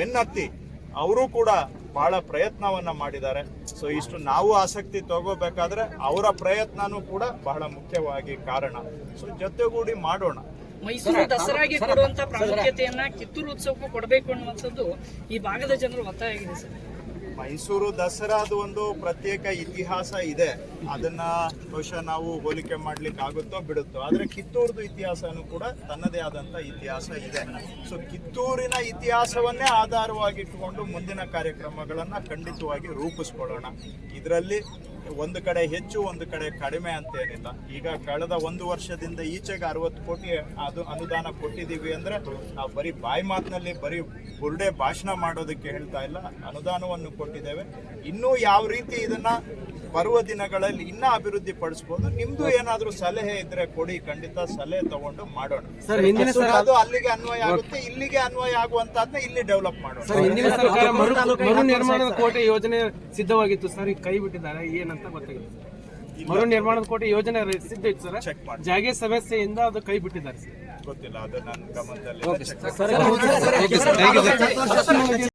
ಬೆನ್ನತ್ತಿ ಅವರು ಕೂಡ ಬಹಳ ಪ್ರಯತ್ನವನ್ನ ಮಾಡಿದ್ದಾರೆ. ಸೊ ಇಷ್ಟು ನಾವು ಆಸಕ್ತಿ ತಗೋಬೇಕಾದ್ರೆ ಅವರ ಪ್ರಯತ್ನನೂ ಕೂಡ ಬಹಳ ಮುಖ್ಯವಾಗಿ ಕಾರಣ. ಸೊ ಜೊತೆಗೂಡಿ ಮಾಡೋಣ. ಮೈಸೂರು ದಸರಾಗೆ ಕೊಡುವಂತ ಪ್ರಾಮುಖ್ಯತೆಯನ್ನ ಕಿತ್ತೂರು ಉತ್ಸವಕ್ಕೂ ಕೊಡಬೇಕು ಅನ್ನುವಂಥದ್ದು ಈ ಭಾಗದ ಜನರು ಒತ್ತಾಯ ಆಗಿದೆ ಸರ್. ಮೈಸೂರು ದಸರಾದ ಒಂದು ಪ್ರತ್ಯೇಕ ಇತಿಹಾಸ ಇದೆ. ಅದನ್ನ ಬಹುಶಃ ನಾವು ಹೋಲಿಕೆ ಮಾಡ್ಲಿಕ್ಕೆ ಆಗುತ್ತೋ ಬಿಡುತ್ತೋ, ಆದ್ರೆ ಕಿತ್ತೂರ್ದು ಇತಿಹಾಸನೂ ಕೂಡ ತನ್ನದೇ ಆದಂತ ಇತಿಹಾಸ ಇದೆ. ಸೊ ಕಿತ್ತೂರಿನ ಇತಿಹಾಸವನ್ನೇ ಆಧಾರವಾಗಿಟ್ಟುಕೊಂಡು ಮುಂದಿನ ಕಾರ್ಯಕ್ರಮಗಳನ್ನ ಖಂಡಿತವಾಗಿ ರೂಪಿಸ್ಕೊಳ್ಳೋಣ. ಇದರಲ್ಲಿ ಒಂದು ಕಡೆ ಹೆಚ್ಚು, ಒಂದು ಕಡೆ ಕಡಿಮೆ ಅಂತೇನಿಲ್ಲ. ಈಗ ಕಳೆದ ಒಂದು ವರ್ಷದಿಂದ ಈಚೆಗೆ ಅರವತ್ತು ಕೋಟಿ ಅದು ಅನುದಾನ ಕೊಟ್ಟಿದ್ದೀವಿ ಅಂದ್ರೆ ನಾವು ಬರೀ ಬಾಯಿ ಮಾತಿನಲ್ಲಿ ಬರೀ ಬುರ್ಡೆ ಭಾಷಣ ಮಾಡೋದಕ್ಕೆ ಹೇಳ್ತಾ ಇಲ್ಲ. ಅನುದಾನವನ್ನು ಕೊಟ್ಟಿದ್ದೇವೆ. ಇನ್ನೂ ಯಾವ ರೀತಿ ಇದನ್ನ ಬರುವ ದಿನಗಳಲ್ಲಿ ಇನ್ನೂ ಅಭಿವೃದ್ಧಿ ಪಡಿಸಬಹುದು ನಿಮ್ದು ಏನಾದ್ರೂ ಸಲಹೆ ಇದ್ರೆ ಕೊಡಿ ಖಂಡಿತ ಸಲಹೆ ತಗೊಂಡು ಮಾಡೋಣ ಸರ್ ಹಿಂದಿನ ಅದು ಅಲ್ಲಿಗೆ ಅನ್ವಯ ಆಗುತ್ತೆ ಇಲ್ಲಿಗೆ ಅನ್ವಯ ಆಗುವಂತಹದ್ನ ಇಲ್ಲಿ ಡೆವಲಪ್ ಮಾಡೋಣ ಸರ್ ಹಿಂದಿನ ಸರ್ಕಾರ ಮರು ನಿರ್ಮಾಣದ ಕೋಟೆ ಯೋಜನೆ ಸಿದ್ಧವಾಗಿತ್ತು ಸರ್ ಈಗ ಕೈ ಬಿಟ್ಟಿದ್ದಾರೆ ಏನಂತ ಗೊತ್ತಾಗಿಲ್ಲ ಮರು ನಿರ್ಮಾಣದ ಕೋಟೆ ಯೋಜನೆ ಸಿದ್ಧ ಇತ್ತು ಸರ್ ಚೆಕ್ ಮಾಡಿ ಜಾಗೆ ಸಮಸ್ಯೆಯಿಂದ ಅದು ಕೈ ಬಿಟ್ಟಿದ್ದಾರೆ ಸರ್ ಗೊತ್ತಿಲ್ಲ ಅದು ನನ್ನ ಗಮನದಲ್ಲಿ ಸರ್